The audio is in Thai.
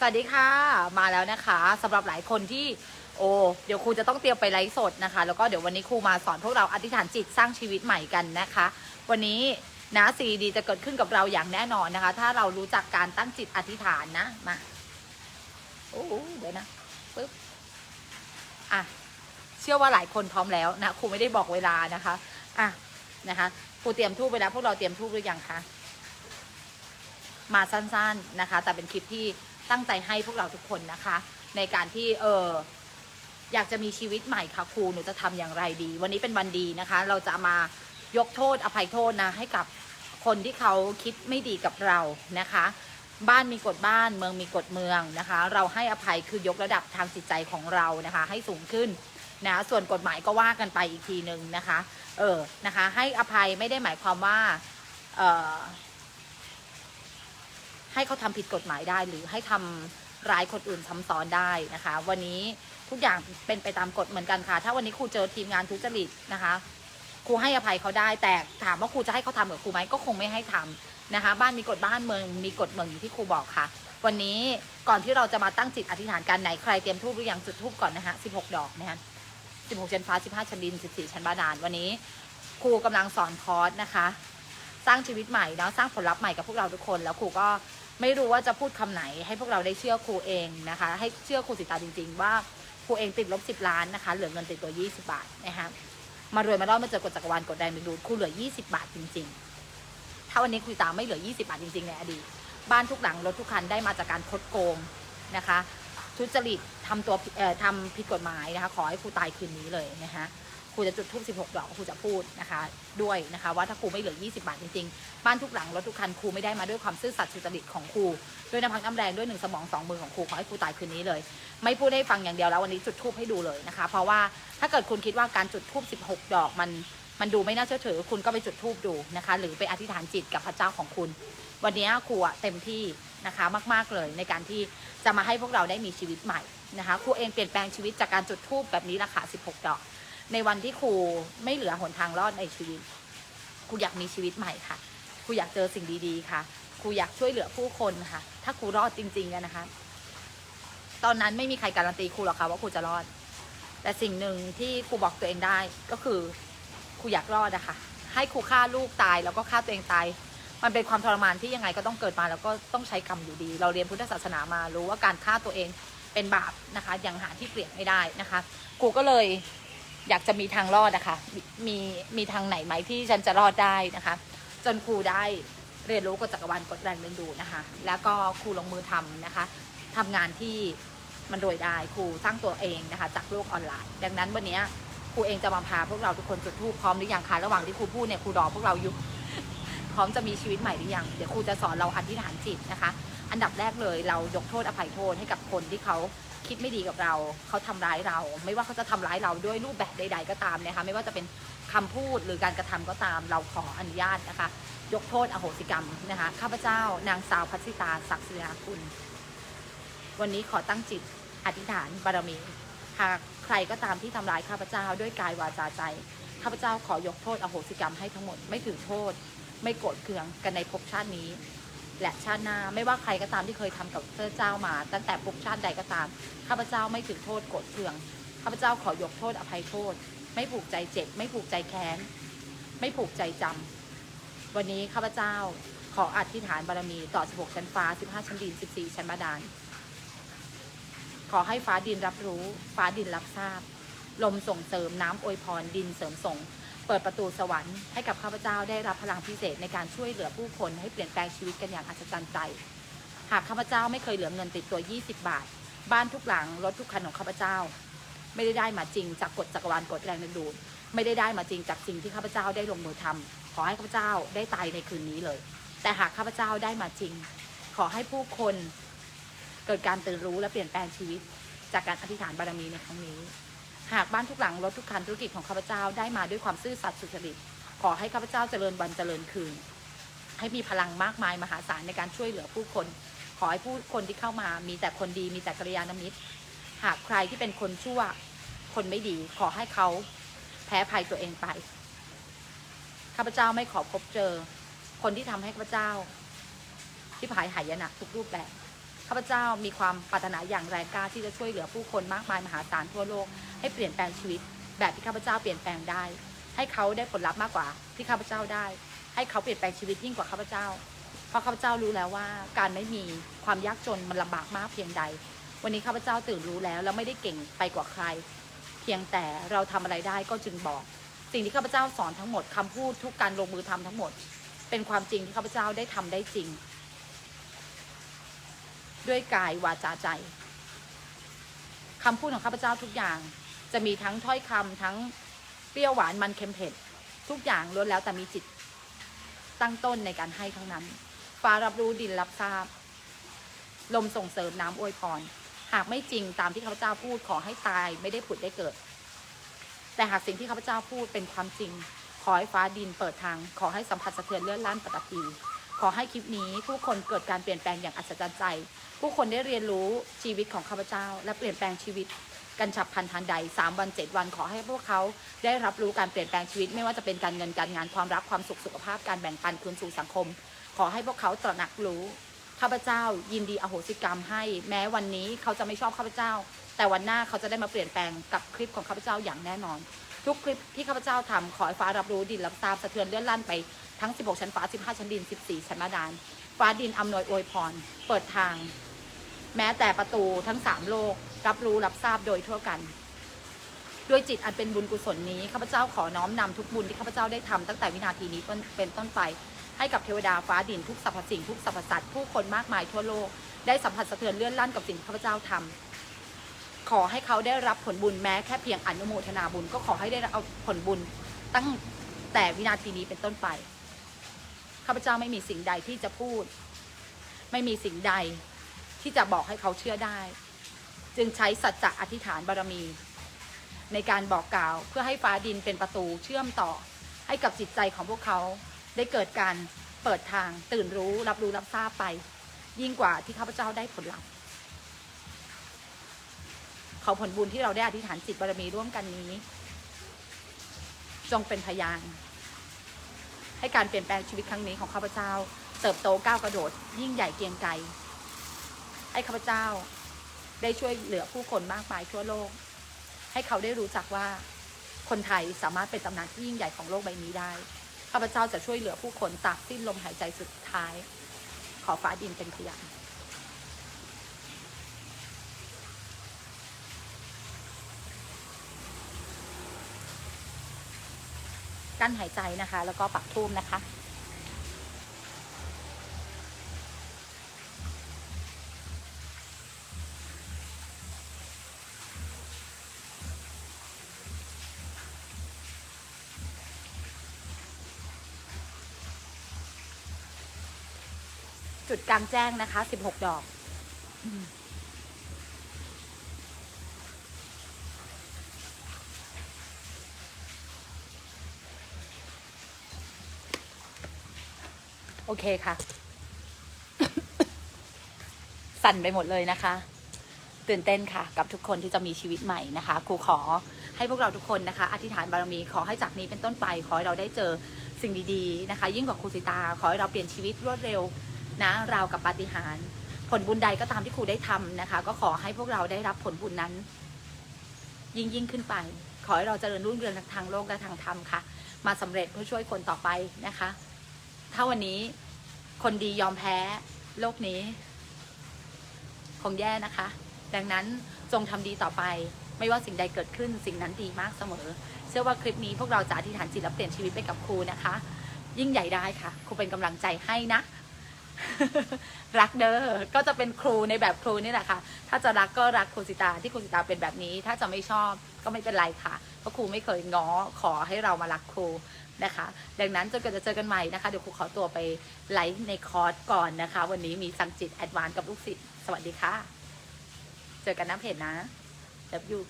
สวัสดีค่ะมาแล้วนะคะสำหรับหลายคนที่โอ้เดี๋ยวครูจะต้องเตรียมไปไลฟ์สดนะคะ แล้วก็เดี๋ยววันนี้ครูมาสอนพวกเราอธิษฐานจิตสร้างชีวิตใหม่กันนะคะ วันนี้นะซีดีจะเกิดขึ้นกับเราอย่างแน่นอนนะคะ ถ้าเรารู้จักการตั้งจิตอธิษฐานนะมาโอ้เดี๋ยวนะปึ๊บอะเชื่อว่าหลายคนพร้อมแล้วนะครูไม่ได้บอกเวลานะคะอะนะคะครูเตรียมทูบไปแล้วพวกเราเตรียมทูบหรือยังคะมาสั้นๆนะคะ แต่เป็นคลิปที่ ตั้งใจให้พวกเราทุกคนนะคะ ในการที่เอออยากจะมีชีวิตใหม่ค่ะครูหนูจะทำอย่างไรดี วันนี้เป็นวันดีนะคะ เราจะมายกโทษอภัยโทษนะให้กับคนที่เขาคิดไม่ดีกับเรานะคะ บ้านมีกฎบ้านเมืองมีกฎเมืองนะคะ เราให้อภัยคือยกระดับทางจิตใจของเรานะคะ ให้สูงขึ้นนะส่วนกฎหมายก็ว่ากันไปอีกทีหนึ่งนะคะ เออนะคะ ให้อภัยไม่ได้หมายความว่า เออ ให้เขาทำผิดกฎหมายได้ หรือให้ทำร้ายคนอื่นซ้ำซ้อนได้นะคะ วันนี้ทุกอย่างเป็นไปตามกฎเหมือนกันค่ะ ถ้าวันนี้ครูเจอทีมงานทุจริตนะคะครูให้อภัยเขาได้ แต่ถามว่าครูจะให้เขาทำกับครูไหมก็คงไม่ให้ทำนะคะ บ้านมีกฎบ้านเมืองมีกฎเมืองอย่างที่ครูบอกค่ะ วันนี้ก่อนที่เราจะมาตั้งจิตอธิษฐานกันไหนใครเตรียมทูบหรือยังจุดทูบก่อนนะคะ16ดอกนะคะ16ชั้นฟ้า15ชั้นดิน14ชั้นบาดาลวันนี้ครูกำลังสอนคอร์สนะคะ สร้างชีวิตใหม่แล้วสร้างผลลัพธ์ใหม่กับพวกเราทุกคน แล้วครูก็ ไม่รู้ว่าจะพูดคำไหน ให้พวกเราได้เชื่อครูเองนะคะ ให้เชื่อครูสิตาจริง ๆ ว่าครูเองติดลบสิบล้านนะคะ เหลือเงินติดตัวยี่สิบาทนะคะมารวยมารอมาเจอกฎจักรวาลกดแรงดึงดูดครูเหลือยี่สิบาทจริง ๆ ถ้าวันนี้ครูตาไม่เหลือยี่สิบาทจริงๆในอดีตบ้านทุกหลังรถทุกคันได้มาจากการคดโกงนะคะทุจริตทำตัวเอ่อทำผิดกฎหมายนะคะ ขอให้ครูตายคืนนี้เลยนะคะ รูจะจุดทูบ16 ดอกครูจะพูดนะคะด้วยนะคะว่าถ้าครูไม่เหลือ 20 บาทจริงๆ บ้านทุกหลังรถทุกคันครูไม่ได้มาด้วยความซื่อสัตย์สุจริตของครูด้วยน้ำพักน้ำแรงด้วยหนึ่งสมองสองมือของครูขอให้ครูตายคืนนี้เลย ไม่พูดให้ฟังอย่างเดียวแล้ววันนี้จุดทูบให้ดูเลยนะคะ เพราะว่าถ้าเกิดคุณคิดว่าการจุดทูบ16 ดอกมันมันดูไม่น่าเชื่อถือ คุณก็ไปจุดทูบดูนะคะ หรือไปอธิษฐานจิตกับพระเจ้าของคุณ วันนี้ครูอะเต็มที่นะคะมาก ๆเลยในการที่จะมาให้พวกเราได้มีชีวิตใหม่นะคะครูเองเปลี่ยนแปลงชีวิตจากการจุดทูบแบบนี้ราคา16 ดอก ในวันที่ครูไม่เหลือหนทางรอดในชีวิตครูอยากมีชีวิตใหม่ค่ะครูอยากเจอสิ่งดีๆค่ะครูอยากช่วยเหลือผู้คนค่ะ ถ้าครูรอดจริงๆนะคะ ตอนนั้นไม่มีใครการันตีครูหรอกค่ะว่าครูจะรอด แต่สิ่งหนึ่งที่ครูบอกตัวเองได้ก็คือครูอยากรอดอะคะให้ครูฆ่าลูกตายแล้วก็ฆ่าตัวเองตายมันเป็นความทรมานที่ยังไงก็ต้องเกิดมาแล้วก็ต้องใช้กรรมอยู่ดี เราเรียนพุทธศาสนามารู้ว่าการฆ่าตัวเองเป็นบาปนะคะยังหาที่เปลี่ยนไม่ได้นะคะครูก็เลย อยากจะมีทางรอดนะคะมีมีทางไหนไหมที่ฉันจะรอดได้นะคะ จนครูได้เรียนรู้กฎจักรวาลกฎแรงดึงดูนะคะ แล้วก็ครูลงมือทำนะคะทำงานที่มันโดยได้ครูสร้างตัวเองนะคะ จากโลกออนไลน์ ดังนั้นวันนี้ครูเองจะมาพาพวกเราทุกคนจุดธูปพร้อมหรือยังคะระหว่างที่ครูพูดเนี่ยครูรอพวกเราอยู่พร้อมจะมีชีวิตใหม่หรือยังเดี๋ยวครูจะสอนเราอธิษฐานจิตนะคะ อันดับแรกเลยเรายกโทษอภัยโทษให้กับคนที่เขา คิดไม่ดีกับเรา เขาทำร้ายเรา ไม่ว่าเขาจะทำร้ายเราด้วยรูปแบบใด ๆ ก็ตามนะคะไม่ว่าจะเป็นคำพูดหรือการกระทำก็ตาม เราขออนุญาตนะคะ ยกโทษอโหสิกรรมนะคะข้าพเจ้านางสาวพัชริตาศักดิ์ศิลาคุณ วันนี้ขอตั้งจิตอธิษฐานบารมีหากใครก็ตามที่ทำร้ายข้าพเจ้าด้วยกายวาจาใจข้าพเจ้าขอยกโทษอโหสิกรรมให้ทั้งหมดไม่ถือโทษ ไม่โกรธเคืองกันในภพชาตินี้ และชาติหน้าไม่ว่าใครก็ตามที่เคยทำกับพระเจ้ามา ตั้งแต่ภพชาติใดก็ตามข้าพเจ้าไม่ถือโทษโกรธเคืองข้าพเจ้าขอยกโทษอภัยโทษ ไม่ผูกใจเจ็บ ไม่ผูกใจแค้น ไม่ผูกใจจำวันนี้ข้าพเจ้าขออธิษฐานบารมีต่อ 16 ชั้นฟ้า 15 ชั้นดิน 14 ชั้นบาดาลขอให้ฟ้าดินรับรู้ ฟ้าดินรับทราบ ลมส่งเสริมน้ำอวยพรดินเสริมส่ง เปิดประตูสวรรค์ให้กับข้าพเจ้าได้รับพลังพิเศษในการช่วยเหลือผู้คนให้เปลี่ยนแปลงชีวิตกันอย่างอัศจรรย์ใจ หากข้าพเจ้าไม่เคยเหลือเงินติดตัว 20 บาท บ้านทุกหลังรถทุกคันของข้าพเจ้า ไม่ได้ได้มาจริงจากกฎจักรวาลกฎแรงดึงดูดไม่ได้ได้มาจริงจากสิ่งที่ข้าพเจ้าได้ลงมือทำขอให้ข้าพเจ้าได้ตายในคืนนี้เลย แต่หากข้าพเจ้าได้มาจริง ขอให้ผู้คนเกิดการตื่นรู้และเปลี่ยนแปลงชีวิต จากการอธิษฐานบารมีในครั้งนี้ หากบ้านทุกหลังรถทุกคันธุรกิจของข้าพเจ้าได้มาด้วยความซื่อสัตย์สุจริต ขอให้ข้าพเจ้าเจริญวันเจริญคืน ให้มีพลังมากมายมหาศาลในการช่วยเหลือผู้คน ขอให้ผู้คนที่เข้ามามีแต่คนดีมีแต่กัลยาณมิตร หากใครที่เป็นคนชั่วคนไม่ดี ขอให้เขาแพ้ภัยตัวเองไปข้าพเจ้าไม่ขอพบเจอ คนที่ทำให้ข้าพเจ้า ที่ผายหายนะทุกรูปแบบ ข้าพเจ้ามีความปรารถนาอย่างแรงกล้าที่จะช่วยเหลือผู้คนมากมายมหาศาลทั่วโลกให้เปลี่ยนแปลงชีวิต แบบที่ข้าพเจ้าเปลี่ยนแปลงได้ ให้เขาได้ผลลัพธ์มากกว่าที่ข้าพเจ้าได้ ให้เขาเปลี่ยนแปลงชีวิตยิ่งกว่าข้าพเจ้า เพราะข้าพเจ้ารู้แล้วว่า การไม่มีความยากจนมันลำบากมากเพียงใด วันนี้ข้าพเจ้าตื่นรู้แล้วแล้วไม่ได้เก่งไปกว่าใคร เพียงแต่เราทำอะไรได้ก็จึงบอก สิ่งที่ข้าพเจ้าสอนทั้งหมดคำพูดทุกการลงมือทำทั้งหมด เป็นความจริงที่ข้าพเจ้าได้ทำได้จริง ด้วยกายวาจาใจคำพูดของข้าพเจ้าทุกอย่าง จะมีทั้งถ้อยคำทั้งเปรี้ยวหวานมันเค็มเผ็ด ทุกอย่างล้วนแล้วแต่มีจิต ตั้งต้นในการให้ทั้งนั้นฟ้ารับรู้ดินรับทราบ ลมส่งเสริมน้ำอวยพร หากไม่จริงตามที่ข้าพเจ้าพูดขอให้ตายไม่ได้ผุดได้เกิด แต่หากสิ่งที่ข้าพเจ้าพูดเป็นความจริง ขอให้ฟ้าดินเปิดทาง ขอให้สัมผัสสะเทือนเลื่อนลั่นปฐพีขอให้คลิปนี้ผู้คนเกิดการเปลี่ยนแปลงอย่างอัศจรรย์ใจ ผู้คนได้เรียนรู้ชีวิตของข้าพเจ้า และเปลี่ยนแปลงชีวิตกันฉับพลันทันใด 3 วัน 7 วันขอให้พวกเขาได้รับรู้การเปลี่ยนแปลงชีวิต ไม่ว่าจะเป็นการเงินการงานความรักความสุขสุขภาพการแบ่งปันคืนสู่สังคม ขอให้พวกเขาตระหนักรู้ข้าพเจ้า ยินดีอโหสิกรรมให้ แม้วันนี้เขาจะไม่ชอบข้าพเจ้า แต่วันหน้าเขาจะได้มาเปลี่ยนแปลงกับคลิปของข้าพเจ้าอย่างแน่นอน ทุกคลิปที่ข้าพเจ้าทำขอให้ฟ้ารับรู้ดินรับทราบสะเทือนเลื่อนลั่นไปทั้ง 16 ชั้นฟ้า 15 ชั้นดิน 14 ชั้นบาดาลฟ้าดินอำนวยอวยพร เปิดทาง แม้แต่ประตูทั้งสามโลก รับรู้รับทราบโดยทั่วกันด้วยจิตอันเป็นบุญกุศลนี้ข้าพเจ้าขอน้อมนำทุกบุญที่ข้าพเจ้าได้ทำตั้งแต่วินาทีนี้เป็นเป็นต้นไป ให้กับเทวดาฟ้าดินทุกสรรพสิ่งทุกสรรพสัตว์ผู้คนมากมายทั่วโลกได้สัมผัสสะเทือนเลื่อนลั่นกับสิ่งที่ข้าพเจ้าทำขอให้เขาได้รับผลบุญแม้แค่เพียงอนุโมทนาบุญก็ขอให้ได้รับผลบุญตั้งแต่วินาทีนี้เป็นต้นไปข้าพเจ้าไม่มีสิ่งใดที่จะพูด ไม่มีสิ่งใด ที่จะบอกให้เขาเชื่อได้ จึงใช้สัจจะอธิษฐานบารมี ในการบอกกล่าวเพื่อให้ฟ้าดินเป็นประตูเชื่อมต่อ ให้กับจิตใจของพวกเขาได้เกิดการเปิดทางตื่นรู้รับรู้รับทราบไป ยิ่งกว่าที่ข้าพเจ้าได้ผลลัพธ์ขอผลบุญที่เราได้อธิษฐานจิตบารมีร่วมกันนี้ จงเป็นพยานให้การเปลี่ยนแปลงชีวิตครั้งนี้ของข้าพเจ้า เติบโตก้าวกระโดด ยิ่งใหญ่เกรียงไกร ให้ข้าพเจ้า ได้ช่วยเหลือผู้คนมากมายทั่วโลก ให้เขาได้รู้จักว่าคนไทยสามารถเป็นตำนานที่ยิ่งใหญ่ของโลกใบนี้ได้ข้าพเจ้าจะช่วยเหลือผู้คนตราบสิ้นลมหายใจสุดท้าย ขอฟ้าดินเป็นพยานกั้นหายใจนะคะ แล้วก็ปักทูมนะคะ จุดกลางแจ้งนะคะ 16 ดอก โอเคค่ะ สั่นไปหมดเลยนะคะ ตื่นเต้นค่ะ กับทุกคนที่จะมีชีวิตใหม่นะคะ ครูขอให้พวกเราทุกคนนะคะ อธิษฐานบารมีขอให้จากนี้เป็นต้นไป ขอให้เราได้เจอสิ่งดีๆนะคะ ยิ่งกว่าครูสิตา ขอให้เราเปลี่ยนชีวิตรวดเร็ว นะราวกับปาฏิหาริย์ผลบุญใดก็ตามที่ครูได้ทำนะคะ ก็ขอให้พวกเราได้รับผลบุญนั้น ยิ่งยิ่งขึ้นไป ขอให้เราเจริญรุ่งเรืองทางโลกและทางธรรมค่ะ มาสำเร็จเพื่อช่วยคนต่อไปนะคะ ถ้าวันนี้คนดียอมแพ้โลกนี้ คงแย่นะคะ ดังนั้นจงทำดีต่อไป ไม่ว่าสิ่งใดเกิดขึ้นสิ่งนั้นดีมากเสมอ เชื่อว่าคลิปนี้พวกเราจะอธิษฐานจิตและเปลี่ยนชีวิตไปกับครูนะคะ ยิ่งใหญ่ได้ค่ะ ครูเป็นกำลังใจให้นะ รักเด้อก็จะเป็นครูในแบบครูนี่แหละค่ะ ถ้าจะรักก็รักครูสิตาที่ครูสิตาเป็นแบบนี้ ถ้าจะไม่ชอบก็ไม่เป็นไรค่ะ เพราะครูไม่เคยง้อขอให้เรามารักครูนะคะ ดังนั้นจนกว่าจะเจอกันใหม่นะคะเดี๋ยวครูขอตัวไปไลฟ์ในคอร์สก่อนนะคะ วันนี้มีสังจิตแอดวานกับลูกศิษย์สวัสดีค่ะ เจอกันน้ำเพจนะ W